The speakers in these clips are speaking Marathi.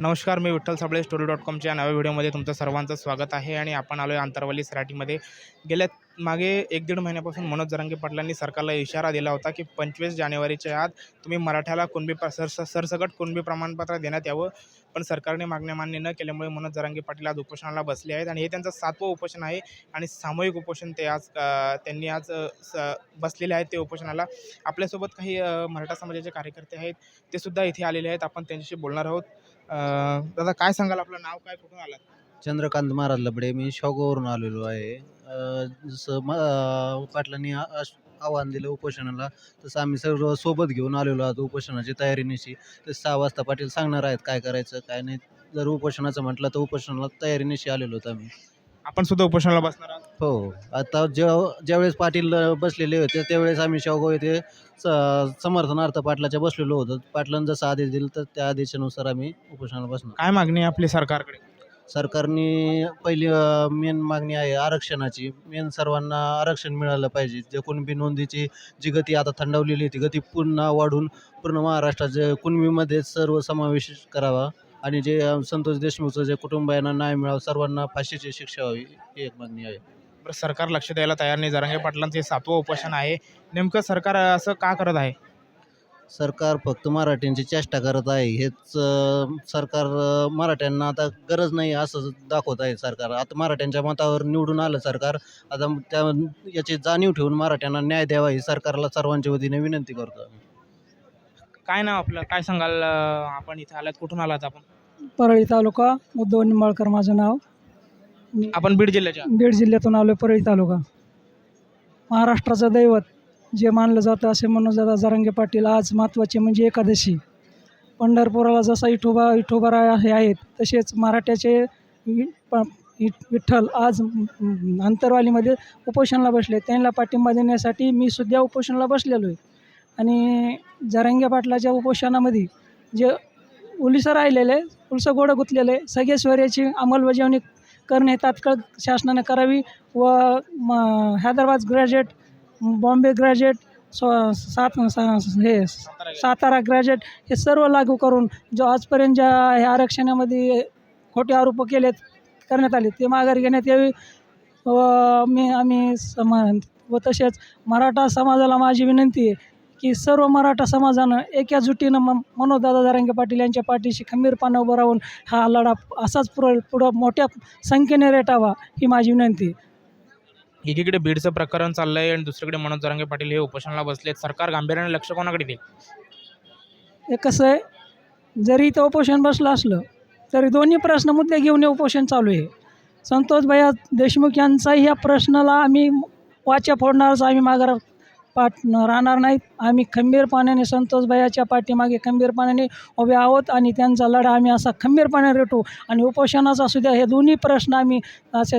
नमस्कार मी विठ्ठल साबळे स्टोरी डॉट कॉमच्या नव्या व्हिडिओमध्ये तुमचं सर्वांचं स्वागत आहे आणि आपण आलो आहे आंतरवली सराटीमध्ये गेल्या मागे एक दीड महिन्यापासून मनोज जरांगे पाटलांनी सरकारला इशारा दिला होता की पंचवीस जानेवारीच्या आत तुम्ही मराठ्याला कुणबी प्र सर सरसकट कुणबी प्रमाणपत्र देण्यात यावं. पण सरकारने मागण्या मान्य न केल्यामुळे मनोज जरांगे पाटील आज उपोषणाला बसले आहेत आणि हे त्यांचं सातवं उपोषण आहे आणि सामूहिक उपोषण ते आज त्यांनी आज स बसलेले आहेत ते उपोषणाला. आपल्यासोबत काही मराठा समाजाचे कार्यकर्ते आहेत ते सुद्धा इथे आलेले आहेत. आपण त्यांच्याशी बोलणार आहोत. दादा काय सांगाल? आपलं नाव काय? कुठून आलं चंद्रकांत महाराज लबडे. मी शावगावरून आलेलो आहे. अ, जसं म अ, पाटलांनी आ- आश- आव्हान दिलं उपोषणाला तसं आम्ही सर्व सोबत घेऊन आलेलो आहोत उपोषणाची तयारीनिशी तर सहा वाजता पाटील सांगणार आहेत काय करायचं काय नाही. जर उपोषणाचं म्हटलं तर उपोषणाला तयारीनिशी आलेलो आहोत आम्ही. आपण सुद्धा उपोषणाला बसणार आहोत? हो. आता जेव्हा ज्यावेळेस पाटील बसलेले होते त्यावेळेस आम्ही शावगाव येथे स समर्थनार्थ पाटलाच्या बसलेलो होतो. पाटलांनी जसं आदेश दिला तर त्या आदेशानुसार आम्ही उपोषणाला बसणार. काय मागणी आहे आपली सरकारकडे? सरकारने पहिली मेन मागणी आहे आरक्षणाची. मेन सर्वांना आरक्षण मिळालं पाहिजे. जे कुणबी नोंदीची जी गती आता थंडावलेली आहे ती गती पुन्हा वाढून पूर्ण महाराष्ट्रात जे कुणबीमध्ये सर्व समावेश करावा. आणि जे संतोष देशमुखचं जे कुटुंबियांना न्याय मिळावा सर्वांना फाशीची शिक्षा व्हावी ही एक मागणी आहे. बरं सरकार लक्ष द्यायला तयार नाही. जरांगे पाटलांचं हे सातवं उपोषण आहे. नेमकं सरकार असं का करत आहे? सरकार फक्त मराठ्यांची चेष्टा करत आहे. हेच अ, सरकार अ, मराठ्यांना आता गरज नाही असं दाखवत आहे सरकार. आता मराठ्यांच्या मतावर निवडून आलं सरकार. आता त्या याची जाणीव ठेवून मराठ्यांना न्याय द्यावा ही सरकारला सर्वांच्या वतीने विनंती करतो आम्ही. काय नाव आपलं? काय सांगाल अं, आपण इथे आलात? कुठून आलात आपण? परळी तालुका उद्धव निंबाळकर माझं नाव. मी आपण बीड जिल्ह्याच्या? बीड जिल्ह्यातून आलो परळी तालुका. महाराष्ट्राचं दैवत जे मानलं जातं असे मनोजदादा जरांगे पाटील आज महत्त्वाचे म्हणजे एकादशी. पंढरपुराला जसा विठोबा विठोबा हे आहेत तसेच मराठ्याचे वि- प- वि- विठ्ठल आज अंतरवालीमध्ये उपोषणाला बसले. त्यांना पाठिंबा देण्यासाठी मी सुद्धा उपोषणाला बसलेलो आहे. आणि जरांगे पाटलाच्या उपोषणामध्ये जे उलिसं राहिलेले उलसं गोडं गुंतलेले सगळे स्वराची अंमलबजावणी करणे तात्काळ शासनाने करावी व म हैदराबाद ग्रॅज्युएट बॉम्बे ग्रॅज्युएट स्व सात सा- हे सातारा ग्रॅज्युएट हे सर्व लागू करून जो आजपर्यंत ज्या ह्या आरक्षणामध्ये खोटे आरोप केलेत करण्यात आले ते माघारी घेण्यात यावी. व मी आम्ही सम व तसेच मराठा समाजाला माझी विनंती आहे की सर्व मराठा समाजानं एका जुटीनं म मनोजदादा जरांगे पाटील यांच्या पाठीशी खंबीरपणे उभं राहून हा लढा असाच पुढं पुढं मोठ्या संख्येने रेटावा ही माझी विनंती आहे. एकीकडे बीडचं प्रकरण चाललंय आणि दुसरीकडे मनोज जरांगे पाटील हे उपोषणाला बसलेत. सरकार गांभीर्याने लक्ष कोणाकडे देईल? हे कसं आहे? जरी इथं उपोषण बसलं असलं तरी दोन्ही प्रश्न मुद्दे घेऊन हे उपोषण चालू आहे. संतोष भैया देशमुख यांचाही या प्रश्नाला आम्ही वाचा फोडणारच आम्ही माघार पाठ राहणार नाहीत. आम्ही खंबीरपणाने संतोषभैयाच्या पाठीमागे खंबीरपणाने उभे आहोत आणि त्यांचा लढा आम्ही असा खंबीरपणे रेटू आणि उपोषणाचा असू द्या हे दोन्ही प्रश्न आम्ही असे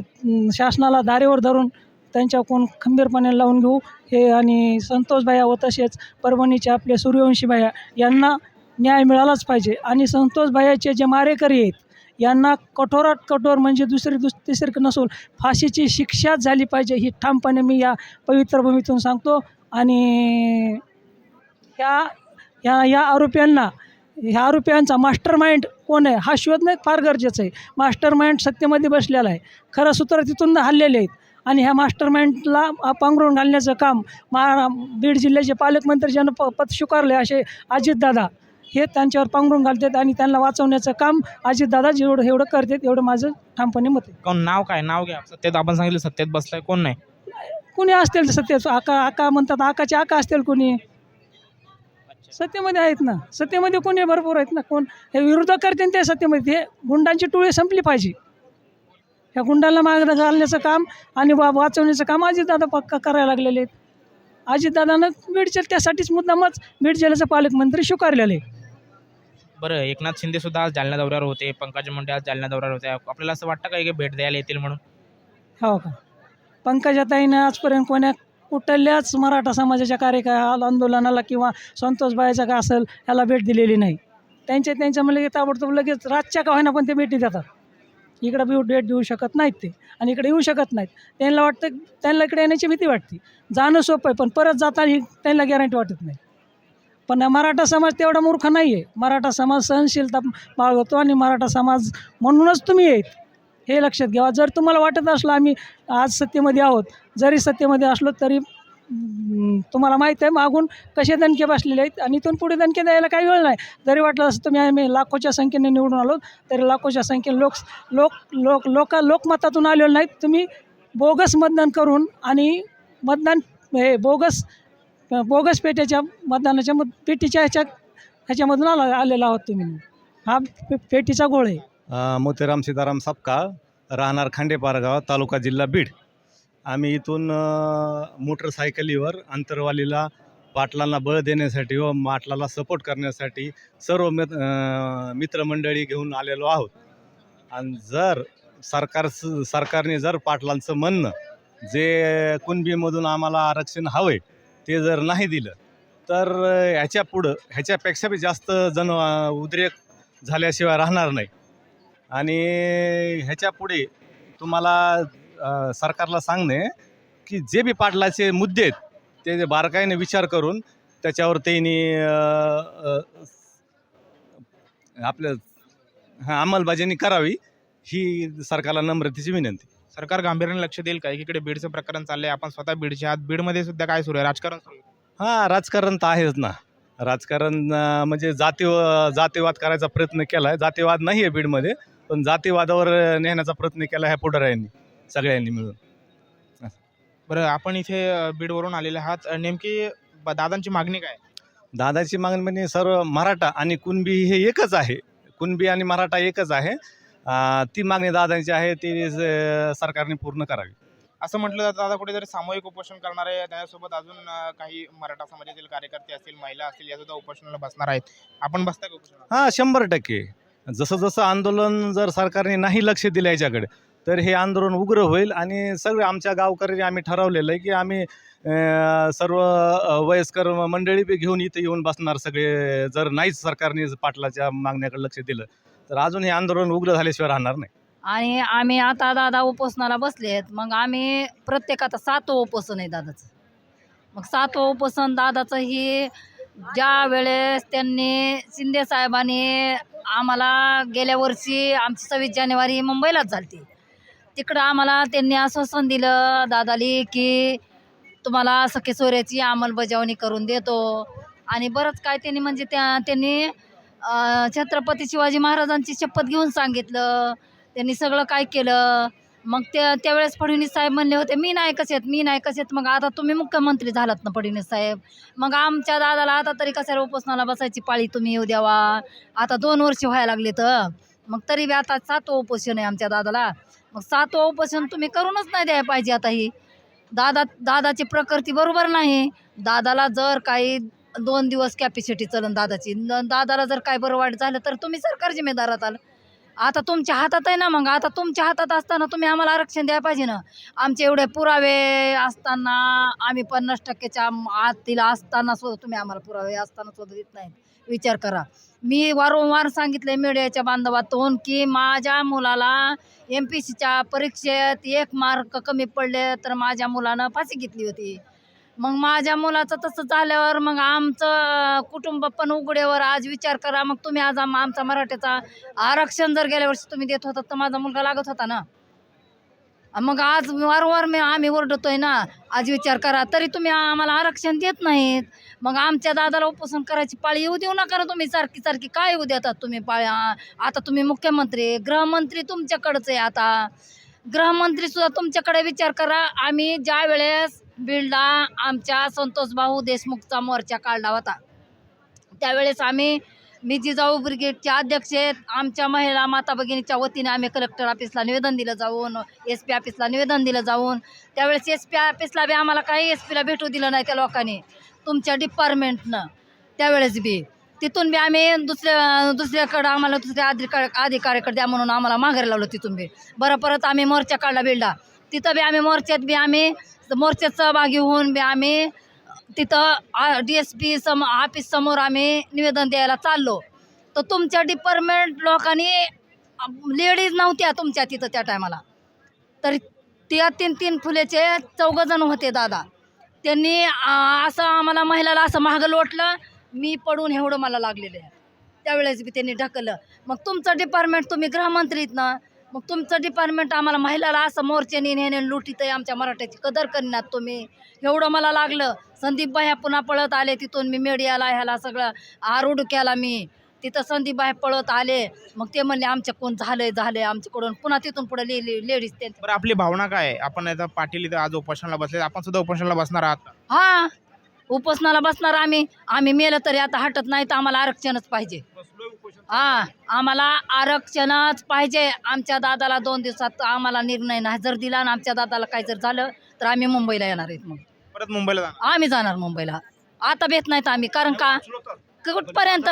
शासनाला दारेवर धरून त्यांच्याकडून खंबीरपणे लावून घेऊ. हे आणि संतोषबाया व तसेच परभणीचे आपले सूर्यवंशीबाया यांना न्याय मिळालाच पाहिजे आणि संतोषबायाचे जे मारेकरी आहेत यांना कठोरात कठोर म्हणजे दुसरी दुस तिसरी नसून फाशीची शिक्षाच झाली पाहिजे ही ठामपणे मी या पवित्र भूमीतून सांगतो. आणि ह्या ह्या या आरोप्यांना ह्या आरोप्यांचा मास्टर माइंड कोण आहे हा शोधणं फार गरजेचं आहे. मास्टर माइंड सत्तेमध्ये बसलेला आहे. खरं सूत्र तिथून हल्लेले आहेत. आणि ह्या मास्टर माइंडला पांघरून घालण्याचं काम महा बीड जिल्ह्याचे पालकमंत्री ज्यांना प पद स्वीकारले असे अजितदादा हे त्यांच्यावर पांघरून घालतात आणि त्यांना वाचवण्याचं काम अजितदादा जेवढं एवढं करतात एवढं माझं ठामपणे मत आहे. कोण नाव काय? नाव घ्या. सत्तेत आपण सांगितलं सत्तेत बसलाय कोण नाही? कुणी असतील सत्तेचं आका आका म्हणतात आकाचे आका असतील कोणी? सत्तेमध्ये आहेत ना. सत्तेमध्ये कोणी भरपूर आहेत ना? कोण? हे विरोधक करते ते सत्तेमध्ये. हे गुंडांची टोळी संपली पाहिजे. ह्या गुंडांना मागणं घालण्याचं काम आणि वा वाचवण्याचं काम अजितदादा पक्का करायला लागलेले आहेत. अजितदादानं बीड जिल्हा त्यासाठीच मुद्दामच बीड जिल्ह्याचे पालकमंत्री स्वीकारलेले आहे. बरं एकनाथ शिंदे सुद्धा आज जालना दौऱ्यावर होते. पंकजा मुंडे आज जालना दौऱ्यावर होते. आपल्याला असं वाटतं का की भेट द्यायला येतील म्हणून? हो का? पंकजाताईनं आजपर्यंत कोण्या कुठल्याच मराठा समाजाच्या कार्यक्रमाला आंदोलनाला किंवा संतोषबाईचा का असेल ह्याला भेट दिलेली नाही. त्यांच्या त्यांच्या म्हणजे ताबडतोब लगेच रातच्या का होईना पण ते भेटी देतात. इकडं बी भेट देऊ शकत नाहीत ते आणि इकडे येऊ शकत नाहीत. त्यांना वाटतं त्यांना इकडे येण्याची भीती वाटते. जाणं सोपं आहे पण परत जाताना ही त्यांना गॅरंटी वाटत नाही. पण मराठा समाज तेवढा मूर्ख नाही आहे मराठा समाज सहनशीलता बाळगतो आणि मराठा समाज म्हणूनच तुम्ही येत. हे लक्षात घ्यावा. जर तुम्हाला वाटत असलं आम्ही आज सत्तेमध्ये आहोत जरी सत्तेमध्ये असलो तरी तुम्हाला माहीत आहे मागून कसे दणके बसलेले आहेत आणि इथून पुढे दणके द्यायला काही वेळ नाही. जरी वाटलं असं तुम्ही आम्ही लाखोच्या संख्येने निवडून आलो तरी लाखोच्या संख्येने लोक लोक लोक लोक लोकमतातून आलेलो नाहीत. तुम्ही बोगस मतदान करून आणि मतदान हे बोगस बोगस पेट्याच्या मतदानाच्या मत पेटीच्या ह्याच्या ह्याच्यामधून आला आलेला आहोत तुम्ही. हा पेटीचा गोळ आहे. मोतीराम सीताराम सपकाळ राहणार खांडेपारगाव तालुका जिल्हा बीड. आम्ही इथून मोटरसायकलीवर अंतरवालीला पाटलांना बळ देण्यासाठी व पाटलाला सपोर्ट करण्यासाठी सर्व मित मित्रमंडळी घेऊन आलेलो आहोत. आणि जर सरकार सरकारने जर पाटलांचं म्हणणं जे कुणबीमधून आम्हाला आरक्षण हवं आहे ते जर नाही दिलं तर ह्याच्या पुढं ह्याच्यापेक्षा बी जास्त जन उद्रेक झाल्याशिवाय राहणार नाही. आणि ह्याच्या पुढे तुम्हाला सरकारला सांगणे की जे बी पाटलाचे मुद्दे आहेत ते जे बारकाईने विचार करून त्याच्यावर त्यांनी अ, अ, आपलं हां अंमलबजावणी करावी ही सरकारला नम्रतेची विनंती. सरकार गांभीर्याने लक्ष देईल का? एकीकडे बीडचं प्रकरण चाललंय आपण स्वतः बीडचे आहात बीडमध्ये सुद्धा काय सुरू आहे? राजकारण हां राजकारण तर आहेच ना. राजकारण म्हणजे जाती जातीवाद करायचा प्रयत्न केला आहे जातीवाद नाही आहे बीडमध्ये. पण जातीवादावर नेण्याचा प्रयत्न केला आहे पुढाऱ्यांनी सगळ्यांनी मिळून. बरं आपण इथे अ, बीडवरून आलेले आहात. अ, नेमकी ब- दादांची मागणी काय? दादाची मागणी म्हणजे सर्व मराठा आणि कुणबी हे एकच आहे. कुणबी आणि मराठा एकच आहे. ती मागणी दादांची आहे ती सरकारने पूर्ण करावी. असं म्हटलं जातं दादा कुठेतरी सामूहिक उपोषण करणार आहे. त्याच्यासोबत अजून अ, काही मराठा समाजातील कार्यकर्ते असतील महिला असतील या सुद्धा उपोषणाला बसणार आहेत. आपण बसताय का उपोषणाला हां शंभर टक्के. जसं जसं आंदोलन जर सरकारने नाही लक्ष दिलं याच्याकडे तर हे आंदोलन उग्र होईल आणि सगळे आमच्या गावकऱ्यांनी आम्ही ठरवलेलं आहे की आम्ही सर्व वयस्कर मंडळी बी घेऊन इथे येऊन बसणार सगळे. जर नाहीच सरकारने पाटलाच्या मागण्याकडे लक्ष दिलं तर अजून हे आंदोलन उग्र झाल्याशिवाय राहणार नाही. आणि आम्ही आता दादा उपोषणाला बसलेत मग आम्ही प्रत्येक आता सातवं उपोषण आहे दादाचं. मग सातवं उपोषण दादाचं ही ज्या वेळेस त्यांनी शिंदे साहेबांनी आम्हाला गेल्या वर्षी आमची सव्वीस जानेवारी मुंबईलाच झाली तिकडं आम्हाला त्यांनी आश्वासन दिलं दादाली की तुम्हाला सखे सोयऱ्याची अंमलबजावणी करून देतो. आणि बरंच काय त्यांनी म्हणजे त्या त्यांनी छत्रपती शिवाजी महाराजांची शपथ घेऊन सांगितलं. त्यांनी सगळं काय केलं? मग त्या त्यावेळेस फडणवीस साहेब म्हणले होते मी नाही कसेत मी नाही कसेत मग आता तुम्ही मुख्यमंत्री झालात ना फडणवीस साहेब. मग आमच्या दादाला आता तरी कशाला उपोषणाला बसायची पाळी तुम्ही येऊ द्यावा? आता दोन वर्ष व्हायला लागले तर मग तरी बी आता सातवं उपोषण आहे आमच्या दादाला. मग सातवं उपोषण तुम्ही करूनच नाही द्यायला पाहिजे आता ही. दादा दादाची प्रकृती बरोबर नाही. दादाला जर काही दोन दिवस कॅपॅसिटी चलन दादाची. न- दादाला जर काय बरं वाईट झालं तर तुम्ही सरकार जिम्मेदारात आलं. आता तुमच्या हातात आहे ना मग आता तुमच्या हातात असताना तुम्ही आम्हाला आरक्षण द्यायला पाहिजे ना. आमचे एवढे पुरावे असताना आम्ही पन्नास टक्क्याच्या आतील असताना सुद्धा तुम्ही आम्हाला पुरावे असताना सुद्धा देत नाहीत. विचार करा. मी वारंवार सांगितले मीडियाच्या बांधवातून की माझ्या मुलाला एम पी सीच्या परीक्षेत एक मार्क कमी पडले तर माझ्या मुलानं फाशी घेतली होती. मग माझ्या मुलाचं तसं झाल्यावर मग आमचं कुटुंब पण उघड्यावर. आज विचार करा मग तुम्ही आज आम आमचा मराठीचा आरक्षण जर गेल्या वर्षी तुम्ही देत होता तर माझा मुलगा लागत होता ना? मग आज वारंवार मी आम्ही ओरडतोय ना? आज विचार करा तरी तुम्ही आम्हाला आरक्षण देत नाहीत. मग आमच्या दादाला उपोषण करायची पाळी येऊ देऊ नका ना तुम्ही सारखी सारखी. काय येऊ देतात तुम्ही पाळी? आता तुम्ही मुख्यमंत्री गृहमंत्री तुमच्याकडंच आहे आता. गृहमंत्री सुद्धा तुमच्याकडे विचार करा. आम्ही ज्या वेळेस बिल्डा आमच्या संतोष भाऊ देशमुखचा मोर्चा काढला होता त्यावेळेस आम्ही मी जिजाऊ ब्रिगेडच्या अध्यक्ष आहेत. आमच्या महिला माता भगिनीच्या वतीने आम्ही कलेक्टर ऑफिसला निवेदन दिलं जाऊन एस पी ऑफिसला निवेदन दिलं जाऊन त्यावेळेस एस पी ऑफिसला बी आम्हाला काही एस पीला भेटू दिलं नाही त्या लोकांनी. तुमच्या डिपार्टमेंटनं त्यावेळेस बी. तिथून बी आम्ही दुसऱ्या दुसऱ्याकडं आम्हाला दुसऱ्या अधिकार अधिकाऱ्याकडे द्या म्हणून आम्हाला माघारी लावलं तिथून बी. बरं परत आम्ही मोर्चा काढला बिल्डा. तिथं बी आम्ही मोर्चात बी आम्ही मोर्चात सहभागी होऊन बी आम्ही तिथं डी एस पी सम ऑफिस समोर आम्ही निवेदन द्यायला चाललो. तर तुमच्या डिपार्टमेंट लोकांनी लेडीज नव्हत्या तुमच्या तिथं त्या टायमाला तर त्या तीन तीन फुलेचे चौघजण होते दादा. त्यांनी असं आम्हाला महिलाला असं महाग लोटलं. मी पडून एवढं मला लागलेलं आहे. त्यावेळेस बी त्यांनी ढकललं. मग तुमचं डिपार्टमेंट तुम्ही गृहमंत्रीत ना मग तुमचं डिपार्टमेंट आम्हाला महिलाला असं मोर्चेने नेणे लुटीत आहे आमच्या मराठ्याची कदर करीनात तुम्ही. एवढं मला लागलं. संदीप बाह्या पुन्हा पळत आले तिथून. मी मीडियाला ह्याला सगळं आरूढ केला मी. तिथं संदीप बाहेर पळत आले. मग ते म्हणले आमच्याकडून झालंय झालंय आमच्याकडून. पुन्हा तिथून पुढे लेडीज ते. बरं आपली भावना काय आहे? आपण आता पाटील इथं आज उपोषणाला बसले. आपण सुद्धा उपोषणाला बसणार आहात? हा. उपोषणाला बसणार आम्ही. आम्ही मेलं तरी आता हटत नाही तर आम्हाला आरक्षणच पाहिजे. हा आम्हाला आरक्षणच पाहिजे. आमच्या दादाला दोन दिवसात आम्हाला निर्णय नाही जर दिला आणि आमच्या दादाला काय जर झालं तर आम्ही मुंबईला येणार आहेत मग. परत मुंबईला जाणार? आम्ही जाणार मुंबईला. आता भेट नाहीत आम्ही कारण का? कुठपर्यंत?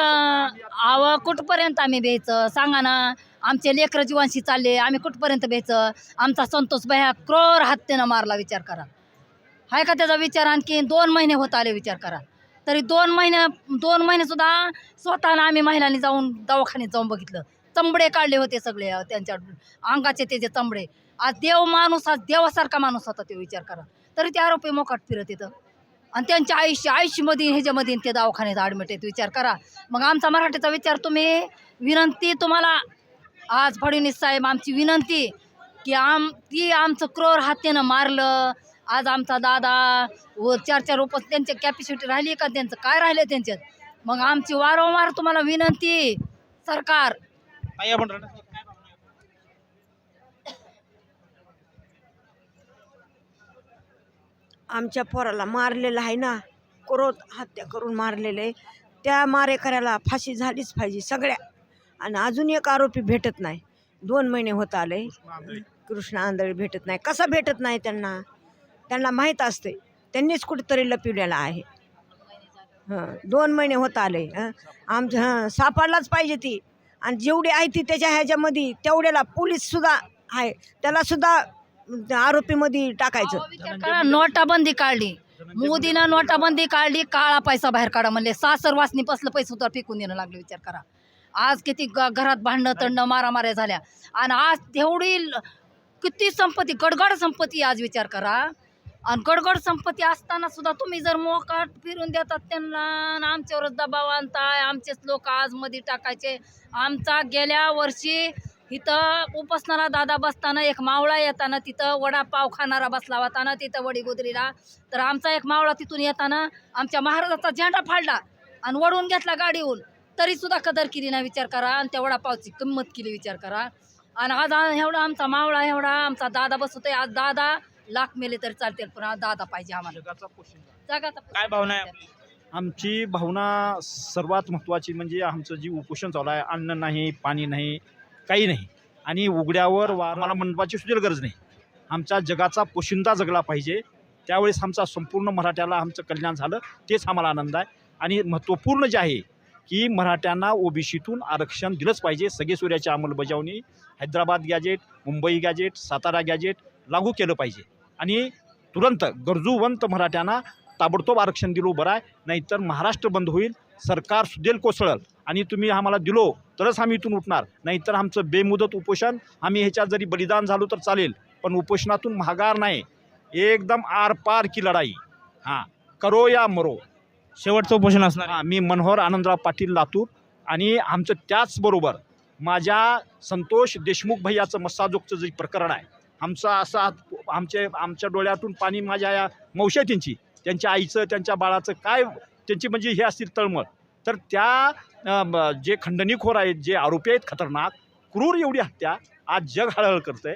आव कुठपर्यंत आम्ही भ्यायचं सांगा ना. आमचे लेकरं जीवांशी चालले आम्ही कुठपर्यंत भ्यायचं आमचा संतोष भया क्रोर हत्येनं मारला विचार करा. हाय का त्याचा विचार आणखी दोन महिने होत आले विचार करा. तरी दोन महिने दोन महिनेसुद्धा स्वतःला आम्ही महिलांनी जाऊन दवाखान्यात जाऊन बघितलं. चंबडे काढले होते सगळे त्यांच्या अंगाचे त्याचे चंबडे. आज देव माणूस आज देवासारखा माणूस होता ते विचार करा. तरी ते आरोपी मोकाट फिरत येतं. आणि त्यांच्या आयुष्य आयुष्यमध्ये ह्याच्यामध्ये ते दवाखान्यात ॲडमिट आहेत विचार करा. मग आमचा मराठीचा विचार तुम्ही विनंती तुम्हाला आज फडणवीस साहेब आमची विनंती की आम ती आमचं क्रोर हत्येनं मारलं आज आमचा दादा व चार चार रुपये त्यांच्या कॅपॅसिटी राहिली का? त्यांचं काय राहिलं त्यांच्यात? मग आमची वारंवार तुम्हाला विनंती सरकार. ताई आपण रडत? आमच्या पोराला मारलेलं आहे ना क्रोध हत्या करून मारलेलं आहे. त्या मारेकऱ्याला फाशी झालीच पाहिजे सगळ्या. आणि अजून एक आरोपी भेटत नाही. दोन महिने होत आले. कृष्ण आंधळी भेटत नाही. कसा भेटत नाही त्यांना? त्यांना माहीत असते त्यांनीच कुठेतरी लपिवलेला आहे. हं दोन महिने होत आले. हं आमच्या हां सापडलाच पाहिजे ती. आणि जेवढी आहे ती त्याच्या ह्याच्यामध्ये तेवढ्याला पोलीससुद्धा आहे. त्यालासुद्धा आरोपीमध्ये टाकायचं. अहो, विचार करा नोटाबंदी काढली. मोदीनं नोटाबंदी काढली काळा पैसा बाहेर काढा म्हणले. सासर वासनी पसलं पैसे सुद्धा फेकून देणं लागले विचार करा. आज किती ग- घरात भांडणं तंडणं मारामाऱ्या झाल्या. आणि आज तेवढी ल- किती संपत्ती गडगड संपत्ती आज विचार करा. आणि गडगड संपत्ती असताना सुद्धा तुम्ही जर मोकाट फिरून देतात त्यांना आणि आमच्यावरच दबाव आणताय. आमचेच लोक आज मध्ये टाकायचे. आमचा गेल्या वर्षी इथं उपसणारा दादा बसताना एक मावळा येताना तिथं वडापाव खाणारा बसला होताना तिथं वडीगुदरीला. तर आमचा एक मावळा तिथून येताना आमच्या महाराजाचा झेंडा फाडला आणि वडून घेतला गाडीहून. तरी सुद्धा कदर केली ना विचार करा. आणि त्या वडापावची किंमत केली विचार करा. आणि आज एवढा आमचा मावळा एवढा आमचा दादा बसतोय. आज दादा लाख मेले तरी चालतील पण आज दादा पाहिजे आम्हाला. जगाचा पोशिंदा. जगाचा काय भावना आहे आपली? आमची भावना सर्वात महत्त्वाची म्हणजे आमचं जी उपोषण चालू आहे अन्न नाही पाणी नाही काही नाही. आणि उघड्यावर वा आम्हाला मंडपाची सुद्धा गरज नाही. आमच्या जगाचा पोशिंदा जगला पाहिजे. त्यावेळेस आमचा संपूर्ण मराठ्याला आमचं कल्याण झालं तेच आम्हाला आनंद आहे. आणि महत्त्वपूर्ण जे आहे की मराठ्यांना ओबीसीतून आरक्षण दिलंच पाहिजे. सगळे सूर्याची अंमलबजावणी Hyderabad gazette Mumbai gazette Satara gazette लागू केलं पाहिजे. आणि तुरंत गरजूवंत मराठ्यांना ताबडतोब आरक्षण दिलो बरं आहे नाहीतर महाराष्ट्र बंद होईल सरकार सुदेल कोसळल. आणि तुम्ही आम्हाला दिलो तरच आम्ही इथून उठणार. नाहीतर आमचं बेमुदत उपोषण आम्ही ह्याच्यात जरी बलिदान झालो तर चालेल पण उपोषणातून महागार नाही. एकदम आर पार की लढाई. हां करो या मरो. शेवटचं उपोषण असणार. हां मी मनोहर आनंदराव पाटील लातूर आणि आमचं त्याचबरोबर माझ्या संतोष देशमुख भैयाचं मस्साजोगचं जे प्रकरण आहे आमचा असा आमचे आमच्या डोळ्यातून पाणी माझ्या या मौशतींची त्यांच्या आईचं त्यांच्या बाळाचं काय त्यांची म्हणजे हे असतील तळमळ. तर त्या जे खंडणीखोर आहेत जे आरोपी आहेत खतरनाक क्रूर एवढी हत्या आज जग हळहळ करतंय.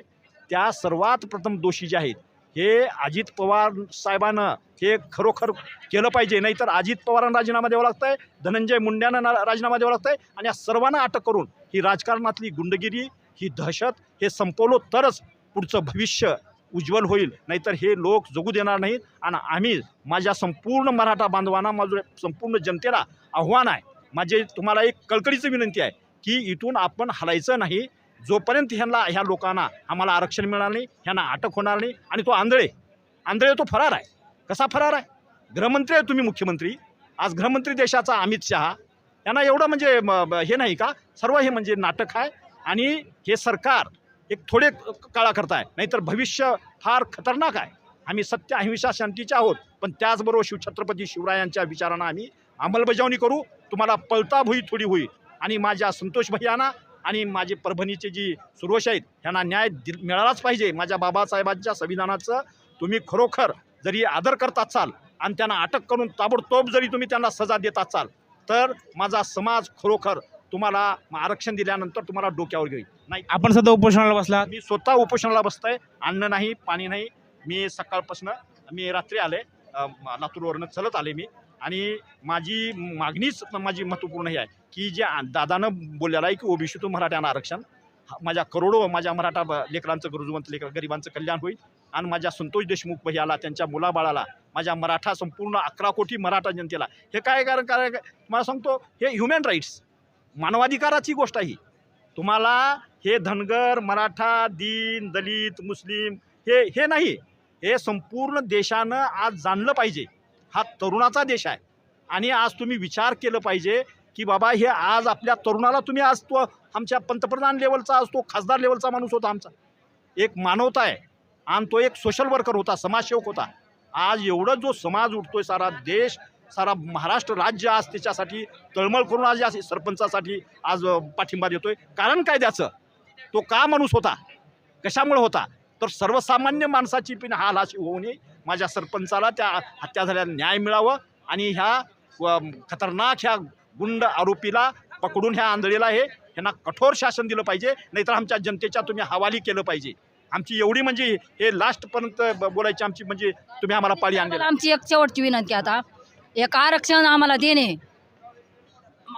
त्या सर्वात प्रथम दोषी जे आहेत हे अजित पवार साहेबानं हे खरोखर केलं पाहिजे. नाहीतर अजित पवारांना राजीनामा द्यावा आहे धनंजय मुंड्यांना ना- राजीनामा द्यावा आहे आणि या सर्वांना अटक करून ही राजकारणातली गुंडगिरी ही दहशत हे संपवलो तरच पुढचं भविष्य उज्ज्वल होईल. नाहीतर हे लोक जगू देणार नाहीत. आणि आम्ही माझ्या संपूर्ण मराठा बांधवांना माझं संपूर्ण जनतेला आव्हान आहे. माझे तुम्हाला एक कळकळीची विनंती आहे की इथून आपण हलायचं नाही. जोपर्यंत ह्यांना ह्या लोकांना आम्हाला आरक्षण मिळणार नाही ह्यांना अटक होणार नाही आणि तो आंधळे आंधळे तो फरार आहे. कसा फरार आहे? गृहमंत्री आहे तुम्ही मुख्यमंत्री. आज गृहमंत्री देशाचा अमित शहा. यांना एवढं म्हणजे हे नाही का? सर्व हे म्हणजे नाटक आहे. आणि हे सरकार एक थोडे काळा करताय. नाहीतर भविष्य फार खतरनाक आहे. आम्ही सत्य अहिंसा शांतीचे आहोत. पण त्याचबरोबर शिवछत्रपती शिवरायांच्या विचारांना आम्ही अंमलबजावणी करू. तुम्हाला पळता भुई थोडी होईल. आणि माझ्या संतोष भैयांना आणि माझे परभणीचे जी सुरोश आहेत ह्यांना न्याय दि मिळालाच पाहिजे. माझ्या बाबासाहेबांच्या संविधानाचं तुम्ही खरोखर जरी आदर करत असाल आणि त्यांना अटक करून ताबडतोब जरी तुम्ही त्यांना सजा देत असाल तर माझा समाज खरोखर तुम्हाला आरक्षण दिल्यानंतर तुम्हाला डोक्यावर घेईल. नाही. आपण सध्या उपोषणाला बसला मी स्वतः उपोषणाला बसतोय. अन्न नाही पाणी नाही. मी सकाळपासून मी रात्री आले. लातूरवरनं चलत आले मी. आणि माझी मागणीच माझी महत्त्वपूर्ण ही आहे की जे दादानं बोललेलं आहे की ओबीसीतून मराठ्यांना आरक्षण. माझ्या करोडो माझ्या मराठा लेकरांचं गरजूवंत लेकर गरिबांचं कल्याण होईल. आणि माझ्या संतोष देशमुख भैयाला त्यांच्या मुलाबाळाला माझ्या मराठा संपूर्ण अकरा कोटी मराठा जनतेला. हे काय कारण कारण मला सांगतो हे ह्युमन राईट्स मानवाधिकाराची गोष्ट आहे तुम्हाला हे धनगर मराठा दीन दलित मुस्लिम हे हे नाही. हे संपूर्ण देशानं आज जाणलं पाहिजे. हा तरुणाचा देश आहे. आणि आज तुम्ही विचार केलं पाहिजे की बाबा हे आज आपल्या तरुणाला तुम्ही आज तो आमच्या पंतप्रधान लेवलचा आज तो खासदार लेवलचा माणूस होता आमचा. एक मानवता आहे आणि तो एक सोशल वर्कर होता समाजसेवक होता. आज एवढं जो समाज उठतोय सारा देश सारा महाराष्ट्र राज्य आज त्याच्यासाठी तळमळ करून आज या सरपंचासाठी आज पाठिंबा देतोय. कारण काय द्याचं तो का माणूस होता? कशामुळे होता? तर सर्वसामान्य माणसाची पण हाल अशी होऊ नये माझ्या सरपंचाला त्या हत्या झाल्याला न्याय मिळावं आणि ह्या व, खतरनाक ह्या गुंड आरोपीला पकडून ह्या आंधळीला हे ह्यांना कठोर शासन दिलं पाहिजे नाहीतर आमच्या जनतेच्या तुम्ही हवाली केलं पाहिजे. आमची एवढी म्हणजे हे लास्टपर्यंत ब- बोलायची आमची म्हणजे तुम्ही आम्हाला पाळी आणली आमची एक शेवटची विनंती आता. एक आरक्षण आम्हाला देणे.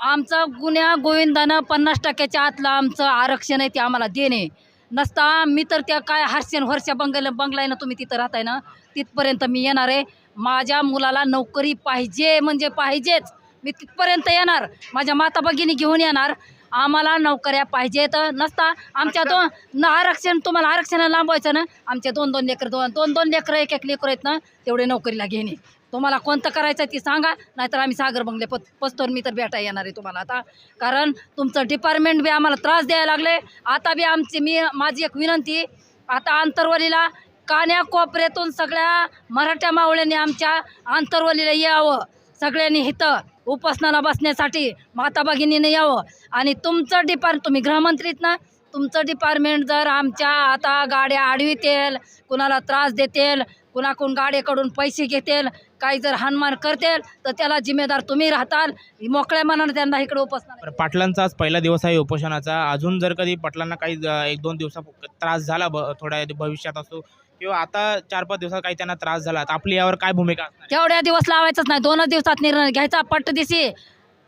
आमचं गुन्ह्या गोविंदानं पन्नास टक्क्याच्या आतलं आमचं आरक्षण आहे ते आम्हाला देणे. नसता मी तर त्या काय हर्षण वर्षा बंगल बंगलायनं तुम्ही तिथं राहताय ना तिथपर्यंत मी येणार आहे. माझ्या मुलाला नोकरी पाहिजे म्हणजे पाहिजेच. मी तिथपर्यंत येणार. माझ्या माता भगिनी घेऊन येणार. आम्हाला नोकऱ्या पाहिजेत. नसता आमच्या दोन न आरक्षण तुम्हाला आरक्षण लांबवायचं ना? आमच्या दोन दोन लेकर दोन दोन दोन लेकरं एक एक लेकर आहेत ना तेवढे नोकरीला घेणे. तुम्हाला कोणतं करायचं आहे ती सांगा नाहीतर आम्ही सागर बंगले पत पस्तोर मी तर भेटा येणार आहे तुम्हाला आता. कारण तुमचं डिपार्टमेंट बी आम्हाला त्रास द्यायला लागले. आता बी आमची मी माझी एक विनंती आता आंतरवलीला कान्या कोपऱ्यातून सगळ्या मराठ्या मावळ्यांनी आमच्या आंतरवलीला यावं. सगळ्यांनी हिथं उपासनाला बसण्यासाठी माता भगिनीने यावं. आणि तुमचं डिपार्ट तुम्ही गृहमंत्रीत ना तुमचं डिपार्टमेंट जर आमच्या आता गाड्या आडवितेल कुणाला त्रास देतील कुणाकडून गाडीकडून पैसे घेतील काही जर हानमान करतील तर त्याला जिम्मेदार तुम्ही राहताल. मोकळ्या मनानं त्यांना इकडे बरं, पाटलांचा आज पहिला दिवस आहे उपोषणाचा. अजून जर कधी पाटलांना काही एक दोन दिवसा त्रास झाला थोड्या भविष्यात असो किंवा आता चार पाच दिवसात काही त्यांना त्रास झाला तर आपली यावर काय भूमिका? तेवढ्या दिवस लावायचंच नाही. दोनच दिवसात निर्णय घ्यायचा पट्टदिशी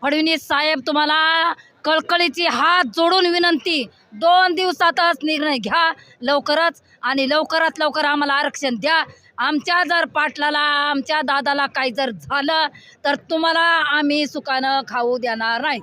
फडणवीस साहेब तुम्हाला कळकळीची हात जोडून विनंती. दोन दिवसातच निर्णय घ्या लवकरच आणि लवकरात लवकर आम्हाला आरक्षण द्या. आमच्या जर पाटलाला आमच्या दादाला काही जर झालं तर तुम्हाला आम्ही सुखानं खाऊ देणार नाही.